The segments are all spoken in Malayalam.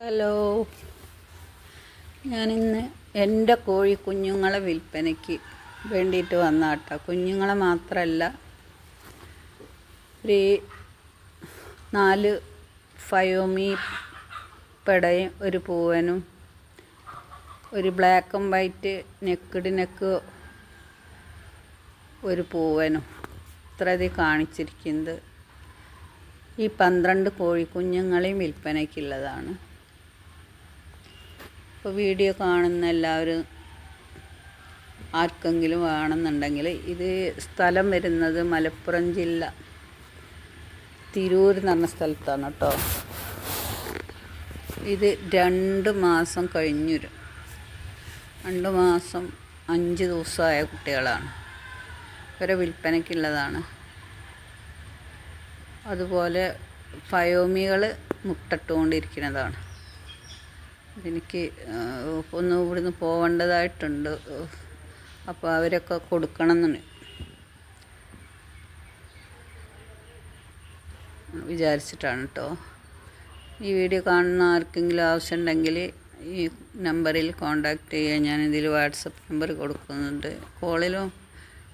ഹലോ. ഞാനിന്ന് എന്റെ കോഴി കുഞ്ഞുങ്ങളെ വിൽപ്പനയ്ക്ക് വേണ്ടിയിട്ട് വന്നാട്ടോ. കുഞ്ഞുങ്ങളെ മാത്രമല്ല ഒരു നാല് ഫയോമി പെടയും ഒരു പൂവനും ഒരു ബ്ലാക്ക് ആൻഡ് വൈറ്റ് നെക്കിട് നെക്ക് ഒരു പൂവനും. ഇത്ര ഇത് കാണിച്ചിരിക്കുന്നത് ഈ പന്ത്രണ്ട് കോഴിക്കുഞ്ഞുങ്ങളെയും വിൽപ്പനയ്ക്കുള്ളതാണ് അപ്പോൾ വീഡിയോ കാണുന്ന എല്ലാവരും ആർക്കെങ്കിലും വേണമെന്നുണ്ടെങ്കിൽ ഇത് സ്ഥലം വരുന്നത് മലപ്പുറം ജില്ല തിരൂർ എന്ന് പറഞ്ഞ സ്ഥലത്താണ് കേട്ടോ. ഇത് രണ്ട് മാസം കഴിഞ്ഞു രണ്ട് മാസം അഞ്ച് ദിവസമായ കുട്ടികളാണ്. ഇവരെ വിൽപ്പനയ്ക്കുള്ളതാണ്. അതുപോലെ ഫയോമികൾ മുട്ടിട്ടുകൊണ്ടിരിക്കുന്നതാണ്. എനിക്ക് ഒന്ന് ഇവിടുന്ന് പോവേണ്ടതായിട്ടുണ്ട്. അപ്പോൾ അവരൊക്കെ കൊടുക്കണം എന്ന് വിചാരിച്ചിട്ടാണ് കേട്ടോ ഈ വീഡിയോ കാണുന്ന ആർക്കെങ്കിലും ആവശ്യമുണ്ടെങ്കിൽ ഈ നമ്പറിൽ കോണ്ടാക്ട് ചെയ്യാൻ ഞാൻ ഇതിൽ വാട്സപ്പ് നമ്പർ കൊടുക്കുന്നുണ്ട്. കോളിലും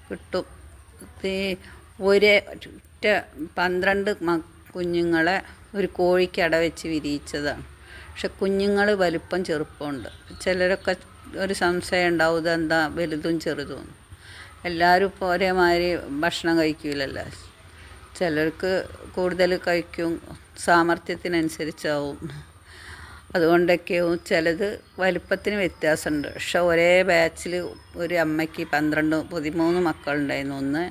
കിട്ടും. ഒരേ ഒറ്റ പന്ത്രണ്ട് കുഞ്ഞുങ്ങളെ ഒരു കോഴിക്കട വെച്ച് വിരിയിച്ചതാണ്. പക്ഷെ കുഞ്ഞുങ്ങൾ വലിപ്പം ചെറുപ്പമുണ്ട്. ചിലരൊക്കെ ഒരു സംശയം ഉണ്ടാവും എന്താ വലുതും ചെറുതും. എല്ലാവരും ഇപ്പോൾ ഒരേമാതിരി ഭക്ഷണം കഴിക്കില്ലല്ലോ ചിലർക്ക് കൂടുതൽ കഴിക്കും സാമർഥ്യത്തിനനുസരിച്ചാവും. അതുകൊണ്ടൊക്കെയാവും ചിലത് വലിപ്പത്തിന് വ്യത്യാസമുണ്ട്. പക്ഷെ ഒരേ ബാച്ചിൽ ഒരു അമ്മയ്ക്ക് പന്ത്രണ്ട് പതിമൂന്ന് മക്കളുണ്ടായിരുന്നു. ഒന്ന്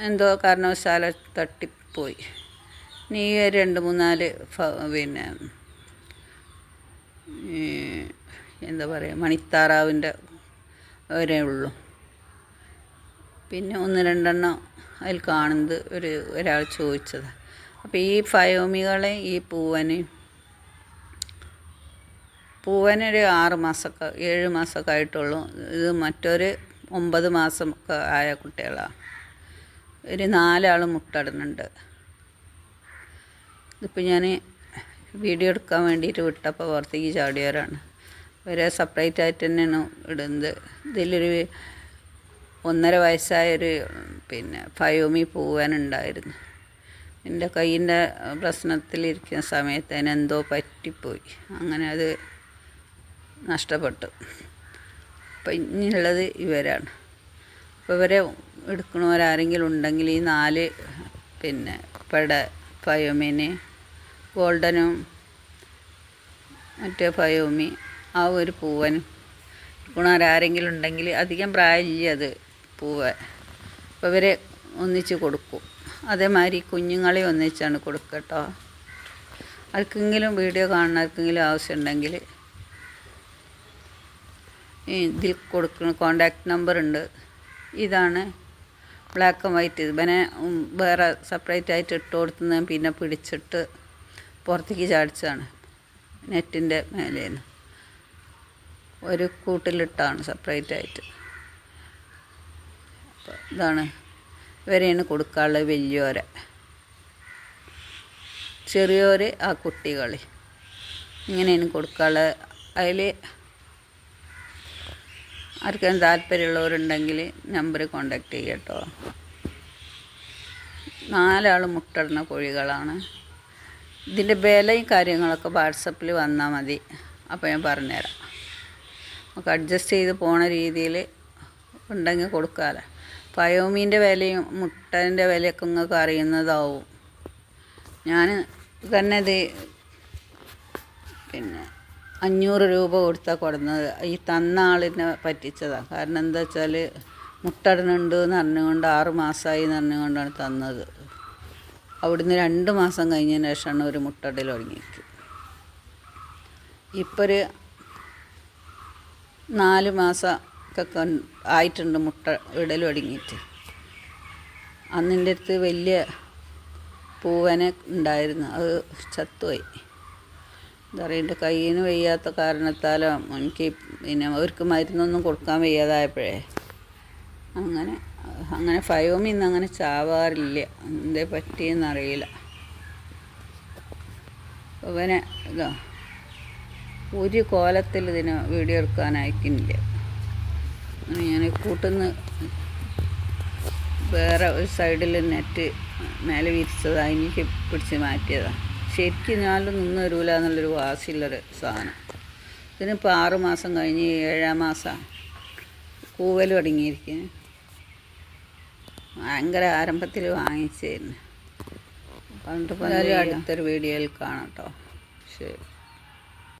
എന്തോ കാരണവശാല തട്ടിപ്പോയി. നീ രണ്ട് മൂന്നാൽ പിന്നെ എന്താ പറയുക മണിത്താറാവിന്റെ വരെ ഉള്ളൂ. പിന്നെ ഒന്ന് രണ്ടെണ്ണം അതിൽ കാണുന്നത് ഒരു ഒരാൾ ചോദിച്ചത്. അപ്പോൾ ഈ ഫയോമികളെ ഈ പൂവന് പൂവനൊരു ആറ് മാസമൊക്കെ ഏഴ് മാസമൊക്കെ ആയിട്ടുള്ളൂ. ഇത് മറ്റൊരു ഒമ്പത് മാസമൊക്കെ ആയ കുട്ടികളാണ് ഒരു നാലാൾ മുട്ടടുന്നുണ്ട്. ഇതിപ്പോൾ ഞാൻ വീഡിയോ എടുക്കാൻ വേണ്ടിയിട്ട് വിട്ടപ്പോൾ പുറത്തേക്ക് ചാടിയവരാണ്. ഇവരെ സെപ്പറേറ്റ് ആയിട്ട് തന്നെയാണ് ഇടുന്നത്. ഇതിലൊരു ഒന്നര വയസ്സായൊരു പിന്നെ ഫയോമി പോവാനുണ്ടായിരുന്നു. എന്റെ കയ്യിന്റെ പ്രശ്നത്തിലിരിക്കുന്ന സമയത്ത് അതിനെന്തോ പറ്റിപ്പോയി. അങ്ങനെ അത് നഷ്ടപ്പെട്ടു. അപ്പം ഇനിയുള്ളത് ഇവരാണ്. അപ്പോൾ ഇവരെ എടുക്കണവരാരെങ്കിലും ഉണ്ടെങ്കിൽ ഈ നാല് പിന്നെ പട ഫയോമിന് ഗോൾഡനും മറ്റേ ഫയോമി ആ ഒരു പൂവനും ഗുണാരാരെങ്കിലും ഉണ്ടെങ്കിൽ അധികം പ്രായമില്ല അത് പൂവ്. അപ്പോൾ ഇവരെ ഒന്നിച്ച് കൊടുക്കും. അതേമാതിരി കുഞ്ഞുങ്ങളെ ഒന്നിച്ചാണ് കൊടുക്കുക കേട്ടോ. ആർക്കെങ്കിലും വീഡിയോ കാണുന്ന ആർക്കെങ്കിലും ആവശ്യമുണ്ടെങ്കിൽ ഇതിൽ കൊടുക്കുന്ന കോണ്ടാക്ട് നമ്പർ ഉണ്ട്. ഇതാണ് ബ്ലാക്ക് ആൻഡ് വൈറ്റ് ഇവനെ വേറെ സെപ്പറേറ്റ് ആയിട്ട് ഇട്ട് കൊടുത്തുന്ന പിന്നെ പിടിച്ചിട്ട് പുറത്തേക്ക് ചാടിച്ചതാണ്. നെറ്റിന്റെ മേലേന്ന്. ഒരു കൂട്ടിലിട്ടാണ് സെപ്പറേറ്റ് ആയിട്ട്. അപ്പോൾ ഇതാണ് ഇവരെയാണ് കൊടുക്കാനുള്ളത് വലിയോരെ. ചെറിയോര് ആ കുട്ടികൾ ഇങ്ങനെയാണ് കൊടുക്കാനുള്ളത് അതിൽ ആർക്കും താല്പര്യമുള്ളവരുണ്ടെങ്കിൽ നമ്പർ കോണ്ടാക്ട് ചെയ്യട്ടോ. നാലാൾ മുട്ടിടുന്ന കോഴികളാണ്. ഇതിന്റെ വിലയും കാര്യങ്ങളൊക്കെ വാട്സപ്പിൽ വന്നാൽ മതി. അപ്പോൾ ഞാൻ പറഞ്ഞുതരാം. നമുക്ക് അഡ്ജസ്റ്റ് ചെയ്ത് പോണ രീതിയിൽ ഉണ്ടെങ്കിൽ കൊടുക്കാമല്ലോ പയോമീന്റെ വിലയും മുട്ടന്റെ വിലയൊക്കെ നിങ്ങൾക്ക് അറിയുന്നതാവും. ഞാൻ തന്നെ ഇത് പിന്നെ അഞ്ഞൂറ് രൂപ കൊടുത്താൽ കൊടുന്നത്. ഈ തന്ന ആളിനെ പറ്റിച്ചതാണ് കാരണം എന്താ വെച്ചാൽ മുട്ടടനുണ്ട് എന്ന് അറിഞ്ഞുകൊണ്ട് ആറ് മാസമായി എന്ന് അറിഞ്ഞുകൊണ്ടാണ് തന്നത്. അവിടുന്ന് രണ്ട് മാസം കഴിഞ്ഞതിന് ശേഷമാണ് ഒരു മുട്ടടൽ തുടങ്ങിയത് ഇപ്പോൾ ഒരു നാല് മാസമൊക്കെ ആയിട്ടുണ്ട് മുട്ട ഇടൽ തുടങ്ങിയിട്ട് അന്നിന്റെ അടുത്ത് വലിയ പൂവനെ ഉണ്ടായിരുന്നു. അത് ചത്തുപോയി. എന്താ കയ്യിന് വയ്യാത്ത കാരണത്താലോ എനിക്ക് പിന്നെ അവർക്ക് മരുന്നൊന്നും കൊടുക്കാൻ വയ്യാതായപ്പോഴേ അങ്ങനെ അങ്ങനെ ഫയോമി ഇന്ന് അങ്ങനെ ചാവാറില്ല. എന്തേ പറ്റിയെന്നറിയില്ല. ഇവനെ ഇതോ ഒരു കോലത്തിൽ ഇതിന് വീഡിയോ എടുക്കാൻ അയക്കുന്നില്ല. ഞാൻ കൂട്ടുന്ന വേറെ ഒരു സൈഡിൽ നെറ്റ് മേലെ വിരിച്ചതാണ് എനിക്ക് പിടിച്ച് മാറ്റിയതാണ് ശരിക്കും ഞാനും നിന്ന് വരൂല എന്നുള്ളൊരു വാശിയുള്ളൊരു സാധനം. ഇതിനിപ്പോൾ ആറ് മാസം കഴിഞ്ഞ് ഏഴാം മാസം. കൂവൽ തുടങ്ങിയിരിക്കും ഭയങ്കര ആരംഭത്തിൽ വാങ്ങിച്ചായിരുന്നു പണ്ട് പല അടുത്തൊരു വീഡിയോയിൽ കാണാം കേട്ടോ ശരി.